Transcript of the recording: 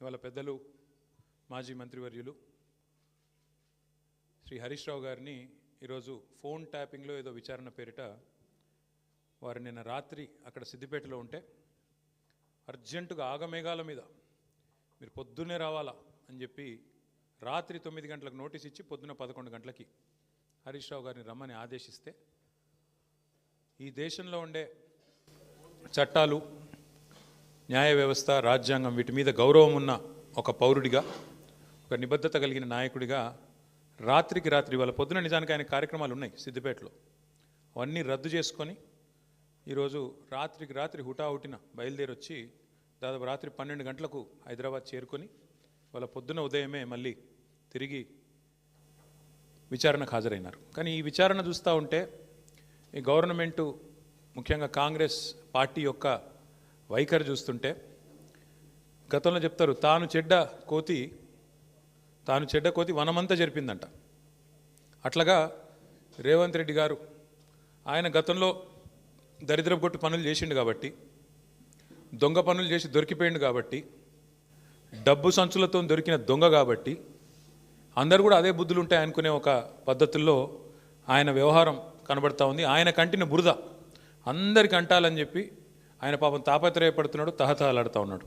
ఇవాళ పెద్దలు మాజీ మంత్రివర్యులు శ్రీ హరీష్ రావు గారిని ఈరోజు ఫోన్ ట్యాపింగ్లో ఏదో విచారణ పేరిట వారు నిన్న రాత్రి అక్కడ సిద్దిపేటలో ఉంటే అర్జెంటుగా ఆగమేఘాల మీద మీరు పొద్దున్నే రావాలా అని చెప్పి రాత్రి తొమ్మిది గంటలకు నోటీస్ ఇచ్చి పొద్దున పదకొండు గంటలకి హరీష్ రావు గారిని రమ్మని ఆదేశిస్తే ఈ దేశంలో ఉండే చట్టాలు న్యాయ వ్యవస్థ రాజ్యాంగం వీటి మీద గౌరవం ఉన్న ఒక పౌరుడిగా ఒక నిబద్ధత కలిగిన నాయకుడిగా రాత్రికి రాత్రి వాళ్ళ పొద్దున నిజానికి ఆయన కార్యక్రమాలు ఉన్నాయి సిద్దిపేటలో. అవన్నీ రద్దు చేసుకొని ఈరోజు రాత్రికి రాత్రి హుటాహుటిన బయలుదేరి వచ్చి దాదాపు రాత్రి పన్నెండు గంటలకు హైదరాబాద్ చేరుకొని వాళ్ళ పొద్దున ఉదయమే మళ్ళీ తిరిగి విచారణకు హాజరైనారు. కానీ ఈ విచారణ చూస్తూ ఉంటే ఈ గవర్నమెంటు ముఖ్యంగా కాంగ్రెస్ పార్టీ యొక్క వైఖరి చూస్తుంటే గతంలో చెప్తారు తాను చెడ్డ కోతి తాను చెడ్డ కోతి వనమంతా జరిపిందంట. అట్లాగా రేవంత్ రెడ్డి గారు ఆయన గతంలో దరిద్రపు కొట్టు పనులు చేసిండు కాబట్టి దొంగ పనులు చేసి దొరికిపోయిండు కాబట్టి డబ్బు సంచులతో దొరికిన దొంగ కాబట్టి అందరు కూడా అదే బుద్ధులు ఉంటాయి అనుకునే ఒక పద్ధతుల్లో ఆయన వ్యవహారం కనబడతా ఉంది. ఆయన కంటిన బురద అందరికి అంటాలని చెప్పి ఆయన పాపం తాపత్రయపడుతున్నాడు తహతహలాడుతూ ఉన్నాడు.